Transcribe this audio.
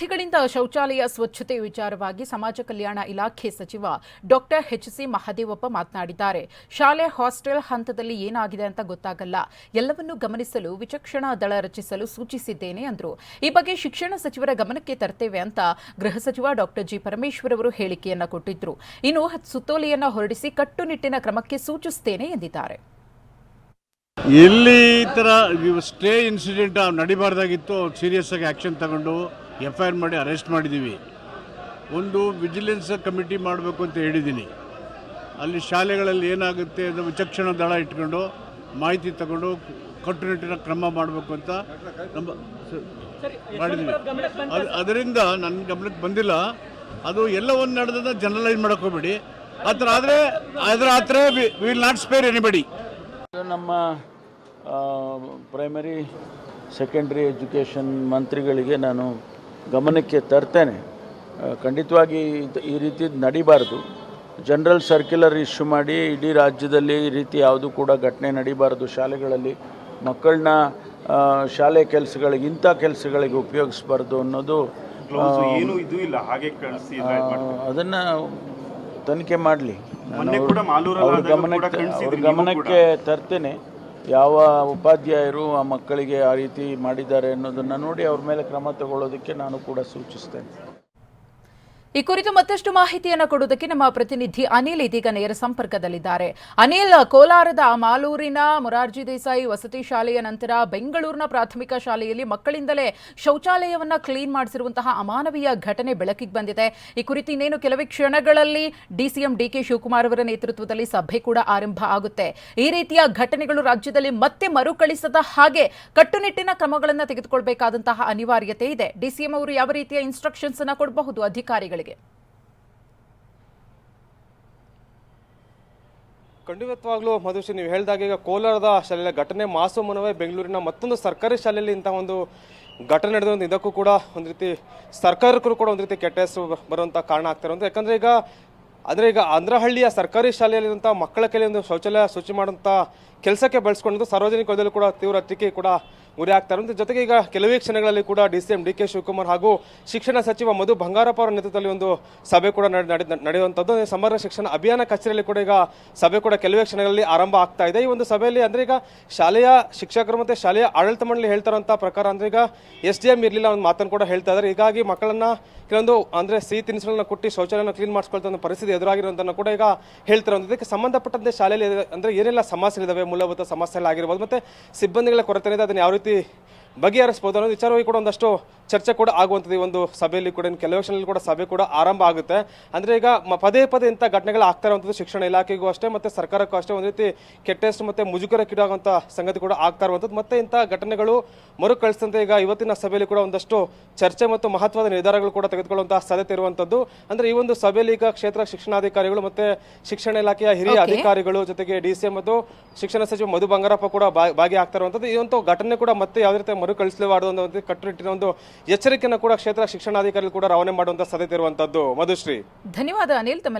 ವಿದ್ಯಾರ್ಥಿಗಳಿಂದ ಶೌಚಾಲಯ ಸ್ವಚ್ಛತೆ ವಿಚಾರವಾಗಿ ಸಮಾಜ ಕಲ್ಯಾಣ ಇಲಾಖೆ ಸಚಿವ ಡಾಕ್ಟರ್ ಎಚ್ಸಿ ಮಹದೇವಪ್ಪ ಮಾತನಾಡಿದ್ದಾರೆ. ಶಾಲೆ, ಹಾಸ್ಟೆಲ್ ಹಂತದಲ್ಲಿ ಏನಾಗಿದೆ ಅಂತ ಗೊತ್ತಾಗಲ್ಲ. ಎಲ್ಲವನ್ನೂ ಗಮನಿಸಲು ವಿಚಕ್ಷಣಾ ದಳ ರಚಿಸಲು ಸೂಚಿಸಿದ್ದೇನೆ ಅಂದರು. ಈ ಬಗ್ಗೆ ಶಿಕ್ಷಣ ಸಚಿವರ ಗಮನಕ್ಕೆ ತರ್ತೇವೆ ಅಂತ ಗೃಹ ಸಚಿವ ಡಾಕ್ಟರ್ ಜಿ ಪರಮೇಶ್ವರ್ ಅವರು ಹೇಳಿಕೆಯನ್ನ ಕೊಟ್ಟಿದ್ದರು ಇನ್ನು ಸುತ್ತೋಲೆಯನ್ನ ಹೊರಡಿಸಿ ಕಟ್ಟುನಿಟ್ಟಿನ ಕ್ರಮಕ್ಕೆ ಸೂಚಿಸುತ್ತೇನೆ ಎಂದಿದ್ದಾರೆ. ಎಲ್ಲಿ ಈ ಥರ ಸ್ಟೇ ಇನ್ಸಿಡೆಂಟ್ ನಡಿಬಾರ್ದಾಗಿತ್ತು ಸೀರಿಯಸ್ ಆಗಿ ಆ್ಯಕ್ಷನ್ ತಗೊಂಡು. ಎಫ್ ಐ ಆರ್ ಮಾಡಿ ಅರೆಸ್ಟ್ ಮಾಡಿದ್ದೀವಿ ಒಂದು ವಿಜಿಲೆನ್ಸ್ ಕಮಿಟಿ ಮಾಡಬೇಕು ಅಂತ ಹೇಳಿದ್ದೀನಿ ಅಲ್ಲಿ ಶಾಲೆಗಳಲ್ಲಿ ಏನಾಗುತ್ತೆ ಅದು ವಿಚಕ್ಷಣ ದಳ ಇಟ್ಕೊಂಡು ಮಾಹಿತಿ ತಗೊಂಡು ಕಟ್ಟುನಿಟ್ಟಿನ ಕ್ರಮ ಮಾಡಬೇಕು ಅಂತ ನಮ್ಮ ಮಾಡಿದ್ವಿ. ಮಾಡಿದ್ದೀವಿ ಅದು ಅದರಿಂದ ನನ್ನ ಗಮನಕ್ಕೆ ಬಂದಿಲ್ಲ. ಅದು ಎಲ್ಲವನ್ನು ಒಂದು ನಡೆದ ಜನರಲೈಸ್ ಮಾಡ್ಕೋಬೇಡಿ ಹೋಗ್ಬೇಡಿ. ಆ ಥರ ಆದರೆ ಅದರ ಆ ಥರ ವಿಲ್ ನಾಟ್ ಸ್ಪೇರ್ ಎನಿಬಡಿ ನಮ್ಮ ಪ್ರೈಮರಿ ಸೆಕೆಂಡ್ರಿ ಎಜುಕೇಷನ್ ಮಂತ್ರಿಗಳಿಗೆ ನಾನು ಗಮನಕ್ಕೆ ತರ್ತೇನೆ. ಖಂಡಿತವಾಗಿ ಈ ರೀತಿ ನಡಿಬಾರ್ದು. ಜನರಲ್ ಸರ್ಕ್ಯುಲರ್ ಇಶ್ಯೂ ಮಾಡಿ ಇಡೀ ರಾಜ್ಯದಲ್ಲಿ ಈ ರೀತಿ ಯಾವುದು ಕೂಡ ಘಟನೆ ನಡಿಬಾರ್ದು. ಶಾಲೆಗಳಲ್ಲಿ ಮಕ್ಕಳನ್ನ ಶಾಲೆ ಕೆಲಸಗಳಿಗೆ ಇಂಥ ಕೆಲಸಗಳಿಗೆ ಉಪಯೋಗಿಸ್ಬಾರ್ದು ಅನ್ನೋದು ಏನು ಇದು ಇಲ್ಲ. ಹಾಗೆ ಕಳಿಸಿ ಅದನ್ನು ತನಿಖೆ ಮಾಡಲಿ. ಗಮನಕ್ಕೆ ಗಮನಕ್ಕೆ ತರ್ತೇನೆ. ಯಾವ ಉಪಾಧ್ಯಾಯರು ಆ ಮಕ್ಕಳಿಗೆ ಆ ರೀತಿ ಮಾಡಿದ್ದಾರೆ ಅನ್ನೋದನ್ನು ನೋಡಿ ಅವ್ರ ಮೇಲೆ ಕ್ರಮ ತಗೊಳ್ಳೋದಕ್ಕೆ ನಾನು ಕೂಡ ಸೂಚಿಸ್ತೇನೆ. ಈ ಕುರಿತು ಮತ್ತಷ್ಟು ಮಾಹಿತಿಯನ್ನು ಕೊಡುವುದಕ್ಕೆ ನಮ್ಮ ಪ್ರತಿನಿಧಿ ಅನಿಲ್ ಇದೀಗ ನೇರ ಸಂಪರ್ಕದಲ್ಲಿದ್ದಾರೆ. ಅನಿಲ್, ಕೋಲಾರದ ಮಾಲೂರಿನ ಮೊರಾರ್ಜಿ ದೇಸಾಯಿ ವಸತಿ ಶಾಲೆಯ ನಂತರ ಬೆಂಗಳೂರಿನ ಪ್ರಾಥಮಿಕ ಶಾಲೆಯಲ್ಲಿ ಮಕ್ಕಳಿಂದಲೇ ಶೌಚಾಲಯವನ್ನ ಕ್ಲೀನ್ ಮಾಡಿಸಿರುವಂತಹ ಅಮಾನವೀಯ ಘಟನೆ ಬೆಳಕಿಗೆ ಬಂದಿದೆ. ಈ ಕುರಿತು ಇನ್ನೇನು ಕೆಲವೇ ಕ್ಷಣಗಳಲ್ಲಿ ಡಿಸಿಎಂ ಡಿಕೆ ಶಿವಕುಮಾರ್ ಅವರ ನೇತೃತ್ವದಲ್ಲಿ ಸಭೆ ಕೂಡ ಆರಂಭ ಆಗುತ್ತೆ. ಈ ರೀತಿಯ ಘಟನೆಗಳು ರಾಜ್ಯದಲ್ಲಿ ಮತ್ತೆ ಮರುಕಳಿಸದ ಹಾಗೆ ಕಟ್ಟುನಿಟ್ಟಿನ ಕ್ರಮಗಳನ್ನು ತೆಗೆದುಕೊಳ್ಬೇಕಾದಂತಹ ಅನಿವಾರ್ಯತೆ ಇದೆ. ಡಿಸಿಎಂ ಅವರು ಯಾವ ರೀತಿಯ ಇನ್ಸ್ಟ್ರಕ್ಷನ್ಸ್ ಅನ್ನು ಕೊಡಬಹುದು? ಅಧಿಕಾರಿಗಳಿಗೆ. ಖಂಡಿತವಾಗ್ಲೂ ಮಧುಶ್ರೀ, ನೀವು ಹೇಳಿದಾಗ ಈಗ ಕೋಲಾರದ ಶಾಲೆಯ ಘಟನೆ ಮಾಸು ಮುನವೇ ಬೆಂಗಳೂರಿನ ಮತ್ತೊಂದು ಸರ್ಕಾರಿ ಶಾಲೆಯಲ್ಲಿ ಇಂಥ ಒಂದು ಘಟನೆ ನಡೆದ ಇದಕ್ಕೂ ಕೂಡ ಒಂದು ರೀತಿ ಸರ್ಕಾರಕ್ಕೂ ಕೂಡ ಒಂದು ರೀತಿ ಕೆಟ್ಟ ಹೆಸರು ಬರುವಂಥ ಕಾರಣ ಆಗ್ತಾರೆ ಅಂತ ಯಾಕಂದರೆ ಈಗ ಆದರೆ ಈಗ ಅಂದ್ರಹಳ್ಳಿಯ ಸರ್ಕಾರಿ ಶಾಲೆಯಲ್ಲಿರುವಂಥ ಮಕ್ಕಳ ಕೈಲಿ ಒಂದು ಶೌಚಾಲಯ ಶುಚಿ ಮಾಡುವಂಥ ಕೆಲಸಕ್ಕೆ ಬಳಸ್ಕೊಂಡು ಸಾರ್ವಜನಿಕ ವಲಯದಲ್ಲೂ ಕೂಡ ತೀವ್ರ ಟೀಕೆ ಕೂಡ ಗುರಿ ಆಗ್ತಾರೆ ಅಂತ ಜೊತೆಗೆ ಈಗ ಕೆಲವೇ ಕ್ಷಣಗಳಲ್ಲಿ ಕೂಡ D C M D K Shivakumar ಹಾಗೂ ಶಿಕ್ಷಣ ಸಚಿವ ಮಧು ಬಂಗಾರಪ್ಪ ಅವರ ನೇತೃತ್ವದಲ್ಲಿ ಒಂದು ಸಭೆ ಕೂಡ ನಡೆ- ನಡೆ- ನಡೆಯುವಂಥದ್ದು. ಸಮಗ್ರ ಶಿಕ್ಷಣ ಅಭಿಯಾನ ಕಚೇರಿಯಲ್ಲಿ ಕೂಡ ಈಗ ಸಭೆ ಕೂಡ ಕೆಲವೇ ಕ್ಷಣಗಳಲ್ಲಿ ಆರಂಭ ಆಗ್ತಾ ಇದೆ. ಈ ಒಂದು ಸಭೆಯಲ್ಲಿ ಅಂದರೆ ಈಗ ಶಾಲೆಯ ಶಿಕ್ಷಕರು ಮತ್ತು ಶಾಲೆಯ ಆಡಳಿತ ಮಂಡಳಿ ಹೇಳ್ತಾರಂಥ ಪ್ರಕಾರ ಅಂದರೆ ಈಗ ಎಸ್ ಡಿ ಎಂ ಇರಲಿಲ್ಲ ಒಂದು ಮಾತನ್ನು ಕೂಡ ಹೇಳ್ತಾ ಇದ್ದಾರೆ. ಹೀಗಾಗಿ ಮಕ್ಕಳನ್ನ ಕೆಲವೊಂದು ಅಂದರೆ ಸಿಹಿ ತಿನಿಸುಗಳನ್ನ ಕೊಟ್ಟು ಶೌಚಾಲಯನ ಕ್ಲೀನ್ ಮಾಡಿಸ್ಕೊಳ್ತಾ ಪರಿಸ್ಥಿತಿ ಎದುರಾಗಿರುವಂಥ ಕೂಡ ಈಗ ಹೇಳ್ತಾರೆ ಇದಕ್ಕೆ ಸಂಬಂಧಪಟ್ಟಂತೆ ಶಾಲೆಯಲ್ಲಿ ಅಂದರೆ ಏನೆಲ್ಲ ಸಮಸ್ಯೆಗಳಿದಾವೆ? ಮೂಲಭೂತ ಸಮಸ್ಯೆಗಳಾಗಿರ್ಬೋದು ಮತ್ತೆ ಸಿಬ್ಬಂದಿಗಳ ಕೊರತೆ ಅದನ್ನ ಯಾವ ರೀತಿ ಬಗೆಹರಿಸಬಹುದು ಅನ್ನೋ ವಿಚಾರವಾಗಿ ಕೂಡ ಒಂದಷ್ಟು ಚರ್ಚೆ ಕೂಡ ಆಗುವಂಥದ್ದು ಈ ಒಂದು ಸಭೆಯಲ್ಲಿ ಕೂಡ ಇನ್ನು ಕೆಲವು ಕ್ಷಣದಲ್ಲಿ ಕೂಡ ಸಭೆ ಕೂಡ ಆರಂಭ ಆಗುತ್ತೆ. ಅಂದರೆ ಈಗ ಮ- ಪದೇ ಪದೇ ಇಂಥ ಘಟನೆಗಳು ಆಗ್ತಾ ಇರುವಂಥದ್ದು ಶಿಕ್ಷಣ ಇಲಾಖೆಗೂ ಅಷ್ಟೇ ಮತ್ತು ಸರ್ಕಾರಕ್ಕೂ ಅಷ್ಟೇ ಒಂದು ರೀತಿ ಕೆಟ್ಟೆಸ್ಟ್ ಮತ್ತು ಮುಜುಗರಕ್ಕೀಡಾಗುವಂಥ ಸಂಗತಿ ಕೂಡ ಆಗ್ತಾ ಇರುವಂಥದ್ದು. ಮತ್ತೆ ಇಂಥ ಘಟನೆಗಳು ಮರುಕಳಿಸಿದಂತೆ ಈಗ ಇವತ್ತಿನ ಸಭೆಯಲ್ಲಿ ಕೂಡ ಒಂದಷ್ಟು ಚರ್ಚೆ ಮತ್ತು ಮಹತ್ವದ ನಿರ್ಧಾರಗಳು ಕೂಡ ತೆಗೆದುಕೊಳ್ಳುವಂಥ ಸಾಧ್ಯತೆ ಇರುವಂಥದ್ದು. ಅಂದರೆ ಈ ಒಂದು ಸಭೆಯಲ್ಲಿ ಈಗ ಕ್ಷೇತ್ರ ಶಿಕ್ಷಣಾಧಿಕಾರಿಗಳು ಮತ್ತು ಶಿಕ್ಷಣ ಇಲಾಖೆಯ ಹಿರಿಯ ಅಧಿಕಾರಿಗಳು ಜೊತೆಗೆ ಡಿ ಸಿ ಮತ್ತು ಶಿಕ್ಷಣ ಸಚಿವ ಮಧು ಬಂಗಾರಪ್ಪ ಕೂಡ ಭಾಗಿ ಭಾಗಿಯಾಗ್ತಾ ಇರುವಂಥದ್ದು. ಈ ಒಂದು ಘಟನೆ ಕೂಡ ಮತ್ತೆ ಯಾವುದೇ ರೀತಿ ಮರುಕಳಿಸಲೇಬಾರ್ದು ಅನ್ನೋ ಕಟ್ಟುನಿಟ್ಟಿನ ಒಂದು ಎಚ್ಚರಿಕೆಯನ್ನು ಕೂಡ ಕ್ಷೇತ್ರ ಶಿಕ್ಷಣಾಧಿಕಾರಿಗಳು ಕೂಡ ರವಾನೆ ಮಾಡುವಂತ ಸಾಧ್ಯತೆ ಇರುವಂತದ್ದು. ಮಧುಶ್ರೀ. ಧನ್ಯವಾದ ಅನಿಲ್ ತಮ್ಮ